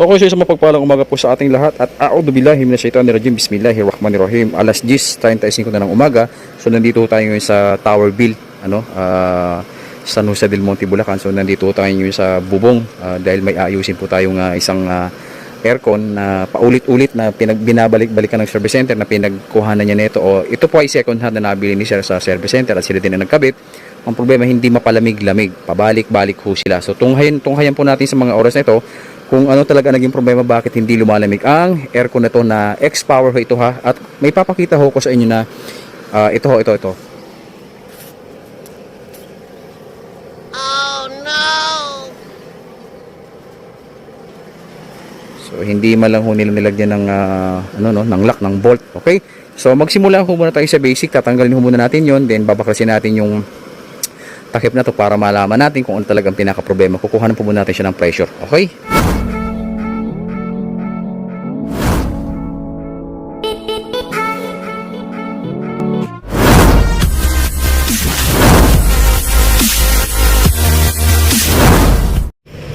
Okay, so isang mapagpalang umaga po sa ating lahat at a'udhu billahi minash shaitanir rajim. Bismillahirrahmanirrahim. Alas 10, 35 na ng umaga. So nandito tayo ngayon sa Tower Bill, ano, ah, San Jose del Monte, Bulacan. So nandito tayo ngayon sa Bubong ah, dahil may ayusin po tayong ah, isang ah, aircon na paulit-ulit na pinag binabalik-balikan ng service center na pinagkuhanan niya nito o ito po ay second hand na nabili ni sir sa service center at sila din ang nagkabit ang problema hindi mapalamig-lamig pabalik-balik ho sila so tunghayan, tunghayan po natin sa mga oras na ito kung ano talaga naging problema bakit hindi lumalamig ang aircon na to na X-Power ho ito ha at may papakita ho ko sa inyo na ah, ito ho ito ito Oh no! So hindi man lang ho nila nilagyan ng ah, ano no, ng lock ng bolt. Okay? So magsimula ho muna tayo sa basic, tatanggalin ho muna natin 'yon, then babaklasin natin yung takip na to para malaman natin kung ano talagang pinaka problema. Kukuhanan po muna natin siya ng pressure. Okay?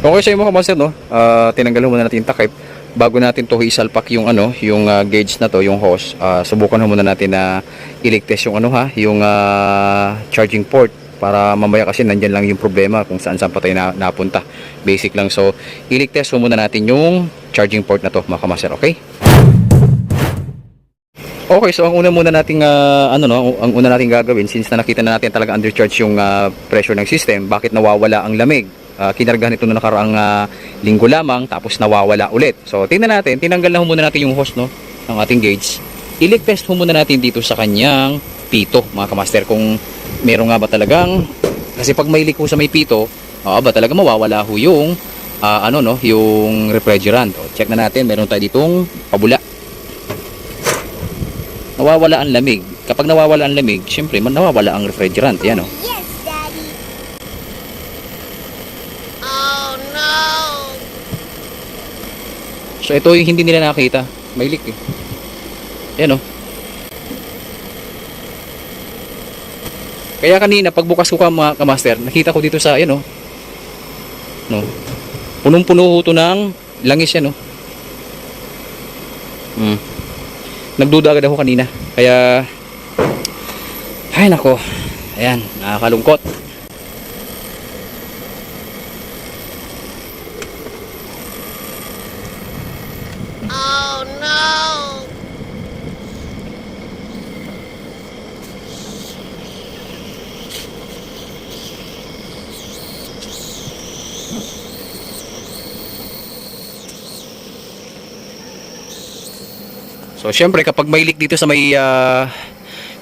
Okay sa mga master no, Ah, tinanggal muna natin yung takip bago natin to isalpak yung ano, yung ah, gauge na to, yung hose. ah, subukan muna natin na i-leak test yung ano ha, yung ah, charging port para mamaya kasi nandyan lang yung problema kung saan saan pa tayo na, napunta. Basic lang. So, ho muna natin yung charging port na to mga kamaster, okay? Okay, so ang una muna nating ah, ano no, ang una nating gagawin since na nakita na natin talaga undercharge yung ah, pressure ng system, bakit nawawala ang lamig? Ah, kinargahan ito na nakaraang ah, linggo lamang tapos nawawala ulit. So tingnan natin, tinanggal na muna natin yung hose no ng ating gauge. I-leak test muna natin dito sa kanyang pito, mga kamaster kung meron nga ba talagang kasi pag may leak ho sa may pito, ah, ba talaga mawawala ho yung ah, ano no, yung refrigerant. O, check na natin, meron tayo ditong pabula nawawala ang lamig. Kapag nawawala ang lamig, syempre man nawawala ang refrigerant. Yan oh. Yes, Daddy! Oh no! So ito yung hindi nila nakita. May leak eh. Yan oh. Kaya kanina pagbukas ko ka mga kamaster, nakita ko dito sa yan oh. No. Punong-puno to ng langis yan oh. Hmm. Nagduda agad ako kanina. Kaya ay nako. Ayan, nakakalungkot. Oh no! So syempre kapag may leak dito sa may ah,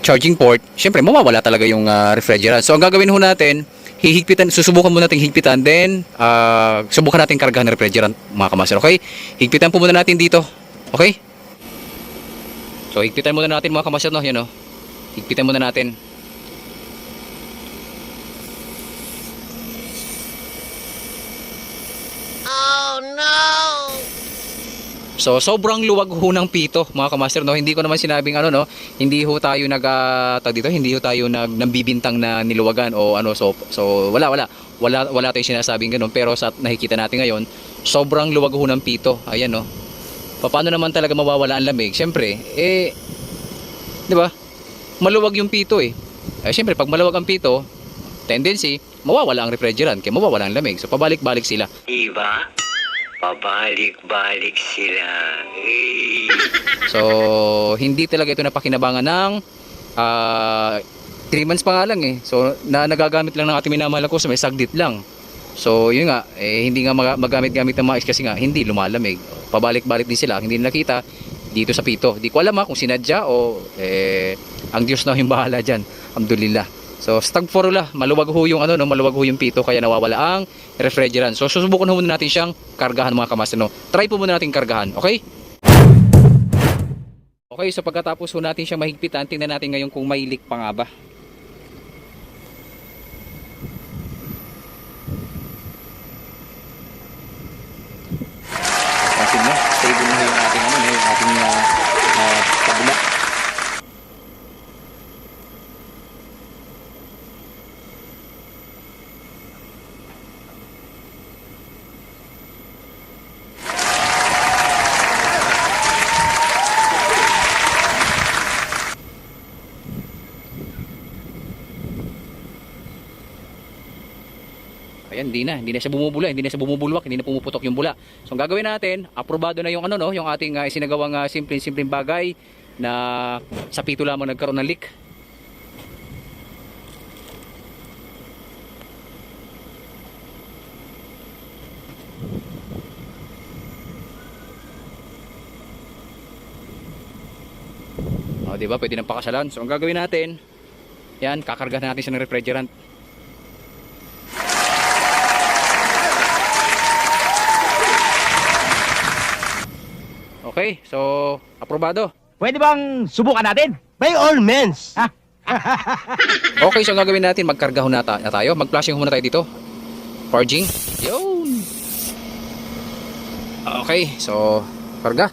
charging port, syempre mawawala talaga yung ah, refrigerant. So ang gagawin ho natin, hihigpitan, susubukan muna natin higpitan, then ah, subukan natin kargahan ng refrigerant mga kamaster, okay? Higpitan po muna natin dito, okay? So higpitan muna natin mga kamaster, no? Yan, no? Higpitan muna natin. Oh no! So sobrang luwag ho ng pito mga kamaster no. Hindi ko naman sinabing ano no, hindi ho tayo nag tawag dito, hindi ho tayo nag nambibintang na niluwagan o ano so so wala wala. Wala wala tayong sinasabing ganun pero sa nakikita natin ngayon, sobrang luwag ho ng pito. Ayan no. Paano naman talaga mawawala ang lamig? Syempre, eh 'di ba? Maluwag yung pito eh. Eh syempre pag maluwag ang pito, tendency mawawala ang refrigerant, kaya mawawala ang lamig. So pabalik-balik sila. Diba? Pabalik-balik sila. So, hindi talaga ito napakinabangan ng 3 months pa nga lang eh. So, na nagagamit lang ng ating minamahal ko sa may saglit lang. So, yun nga, eh, hindi nga maga- magamit-gamit ng mga is kasi nga, hindi lumalamig. Pabalik-balik din sila, hindi nakita dito sa pito. Di ko alam ha kung sinadya o eh, ang Diyos na yung bahala dyan. Alhamdulillah. So, stag forula, maluwag ho yung ano, no, maluwag ho yung pito kaya nawawala ang refrigerant. So, susubukan muna natin siyang kargahan mga kamaster, no. Try po muna natin kargahan, okay? Okay, so pagkatapos ho natin siyang mahigpitan, tingnan natin ngayon kung may leak pa nga ba. Pansin mo, stable na yung ating ano, yung ating uh, uh, tabula. Hindi na, hindi na siya bumubula, hindi na siya bumubulwak, hindi na pumuputok yung bula. So ang gagawin natin, aprobado na yung ano no, yung ating uh, isinagawang uh, simpleng-simpleng bagay na sa pito lamang nagkaroon ng leak. O, di ba? Pwede nang pakasalan. So, ang gagawin natin, yan, kakargahan natin siya ng refrigerant. Okay, so, aprobado. Pwede bang subukan natin? By all means. Ha? Okay, so ang gagawin natin, magkarga ho na, ta- na tayo. Mag-flashing ho muna tayo dito. Charging. Yun. Okay, so, karga.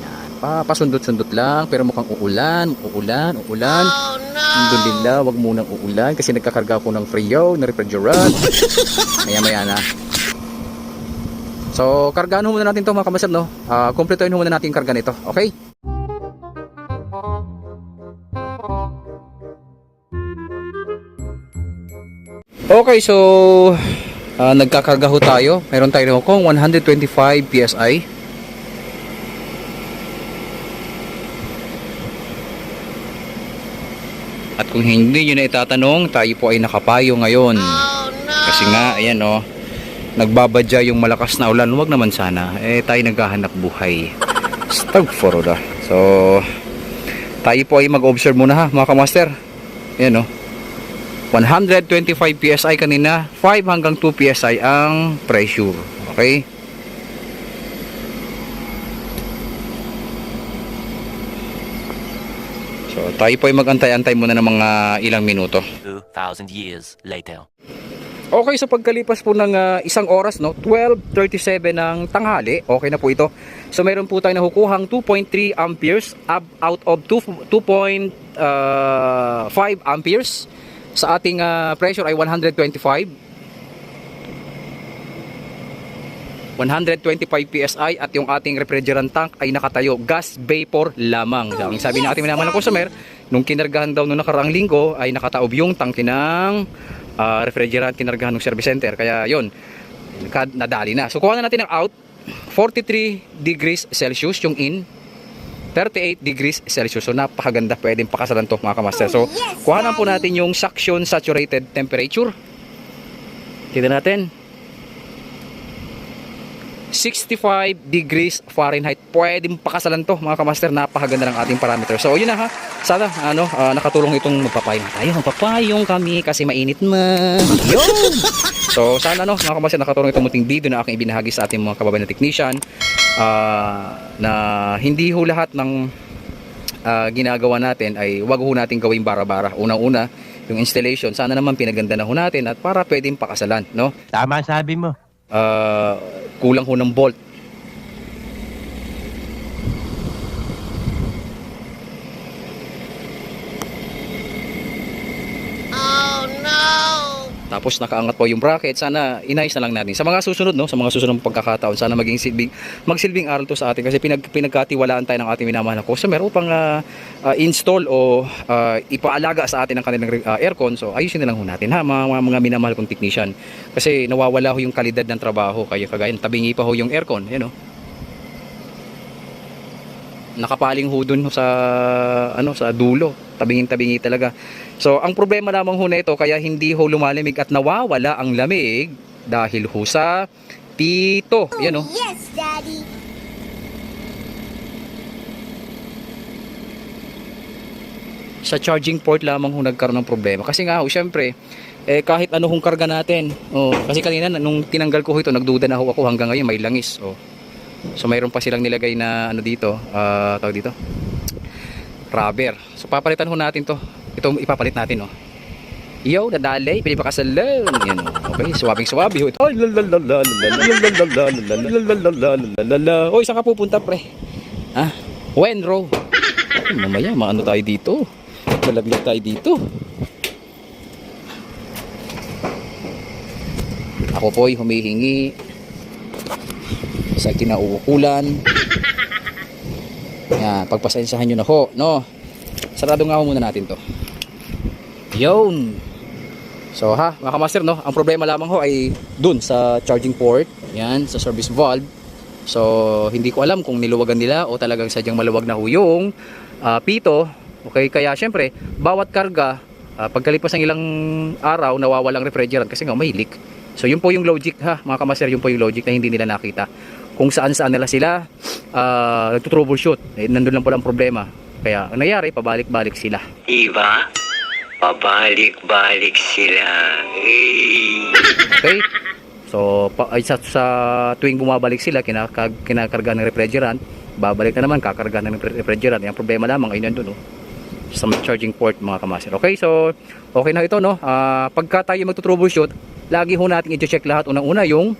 Yan, papasundot-sundot lang, pero mukhang uulan, uulan, uulan. Oh no! Alhamdulillah, wag munang uulan kasi nagkakarga ako ng Frio na refrigerant. Maya-maya na. So, kargaan muna natin to mga kamasar, no? Ah, kumpletuhin ho muna natin yung karga nito. Okay? Okay, so ah, nagkakarga ho tayo. Meron tayo kung 125 PSI. At kung hindi nyo na itatanong, tayo po ay nakapayo ngayon. Oh no! Kasi nga, ayan o, nagbabadya yung malakas na ulan. Huwag naman sana. Eh, tayo naghahanap buhay. Stagforoda. So, tayo po ay mag-observe muna ha, mga kamaster. Ayan o. 125 PSI kanina, 5 hanggang 2 PSI ang pressure. Okay? So, tayo po ay magantay-antay muna ng mga ilang minuto. 2,000 years later. Okay, so pagkalipas po ng ah, isang oras, no, 12.37 ng tanghali, okay na po ito. So meron po tayo nakukuhang 2.3 amperes ab- out of 2 2.5 amperes. Sa ating ah, pressure ay 125. 125 PSI at yung ating refrigerant tank ay nakatayo gas vapor lamang. Ang sabi ng ating minamahal na customer, nung kinargahan daw nung nakaraang linggo ay nakataob yung tangke ng ah, refrigerant kinargahan ng service center. Kaya yon nadali na. So kuha na natin ang out 43 degrees Celsius yung in 38 degrees Celsius. So napakaganda, pwedeng pakasalan to mga kamaster. So kuha na po natin yung suction saturated temperature. Kita natin. 65 degrees Fahrenheit. Pwedeng pakasalan to mga kamaster. Napakaganda ng ating parameter. So yun na ha. Sana ano, ah, nakatulong itong magpapayong tayo. Magpapayong kami kasi mainit na. Yun! So sana no, mga kamaster nakatulong itong muting video na aking ibinahagi sa ating mga kababayan na technician. ah, na hindi ho lahat ng ah, ginagawa natin ay wag ho natin gawing bara-bara. Unang-una, yung installation, sana naman pinaganda na ho natin at para pwedeng pakasalan, no? Tama sabi mo. Ah, kulang ho ng bolt. Tapos nakaangat po yung bracket. Sana inayos na lang natin. Sa mga susunod, no? Sa mga susunod pagkakataon, sana maging silbing, magsilbing aral to sa atin kasi pinag, pinagkatiwalaan tayo ng ating minamahal na customer upang ah, ah, install o ah, ipaalaga sa atin ang kanilang ah, aircon. So ayusin na lang ho natin ha, mga, mga, mga minamahal kong technician. Kasi nawawala ho yung kalidad ng trabaho. Kaya kagaya tabingi pa ho yung aircon. Yan o. nakapaling ho dun sa ano sa dulo tabingin tabingi talaga so ang problema lamang ho na ito kaya hindi ho lumalamig at nawawala ang lamig dahil ho sa pito. Yan oh. Yes, Daddy! sa charging port lamang ho nagkaroon ng problema. Kasi nga ho syempre eh kahit ano hong karga natin oh kasi kanina nung tinanggal ko ho ito nagduda na ho ako hanggang ngayon may langis oh. So mayroon pa silang nilagay na ano dito ah tawag dito? Rubber. So papalitan ho natin to ito ipapalit natin oh Yo, nadalay, pili pa kasalan. Yan, oh. okay, lalalala, lalalala, lalalala. Oy, saan ka pupunta, pre? Ha? Wenro. Ay, mamaya, maano tayo dito? Malaglag tayo dito. Ako po'y humihingi sa kinauukulan. Yan, pagpasensyahan nyo na ho, no? Sarado nga ho muna natin to. Yun. So ha, mga kamaster no, ang problema lamang ho ay dun sa charging port, yan, sa service valve. So hindi ko alam kung niluwagan nila o talagang sadyang maluwag na ho yung ah, pito. Okay, kaya syempre, bawat karga, ah, pagkalipas ng ilang araw, nawawalang refrigerant kasi nga may leak. So yun po yung logic ha, mga kamaster, yun po yung logic na hindi nila nakita. Kung saan saan nila sila uh, nagtutroubleshoot, eh, nandun lang po ang problema. Kaya ang nangyari, pabalik-balik sila. Diba? Pabalik-balik sila. Okay? So, pa, ay, sa, sa tuwing bumabalik sila, kinakag, kinakarga ng refrigerant, babalik na naman, kakarga ng refri- refrigerant. Yung problema lamang ay nandun, no? sa may charging port mga kamaster. Okay, so okay na ito, no? Ah, pagka tayo magto-troubleshoot, lagi ho natin i-check lahat. Unang-una yung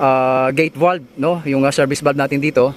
ah, gate valve, no? Yung ah, service valve natin dito.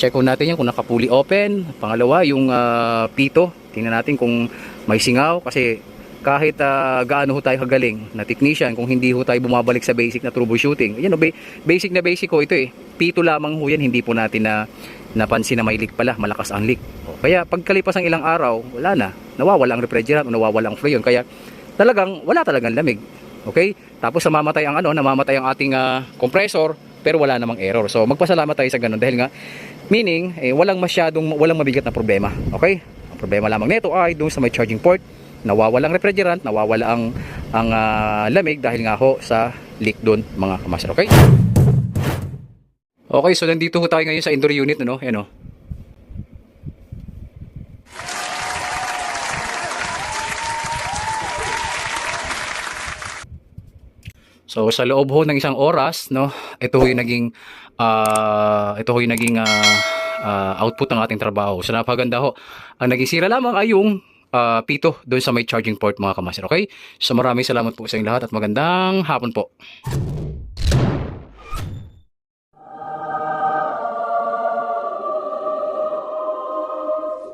Check ho natin yan kung nakapuli open. Pangalawa, yung ah, pito. Tingnan natin kung may singaw kasi kahit ah, gaano ho tayo kagaling na technician kung hindi ho tayo bumabalik sa basic na troubleshooting. Yan, no, ba- basic na basic ho ito eh. Pito lamang ho yan, hindi po natin na napansin na may leak pala, malakas ang leak. Kaya pagkalipas ng ilang araw, wala na. Nawawala ang refrigerant o nawawala ang freon. Kaya talagang wala talagang lamig. Okay? Tapos namamatay ang ano, namamatay ang ating ah, compressor pero wala namang error. So magpasalamat tayo sa ganun dahil nga meaning eh, walang masyadong walang mabigat na problema. Okay? Ang problema lamang nito ay doon sa may charging port, nawawala ang refrigerant, nawawala ang ang ah, lamig dahil nga ho sa leak doon mga kamaster. Okay? Okay, so nandito ho tayo ngayon sa indoor unit ano, ano. So sa loob ho ng isang oras, no, ito ho yung naging ah, ito ho yung naging ah, ah, output ng ating trabaho. So napaganda ho. Ang naging sira lamang ay yung ah, pito doon sa may charging port mga kamaster. Okay? So maraming salamat po sa inyong lahat at magandang hapon po.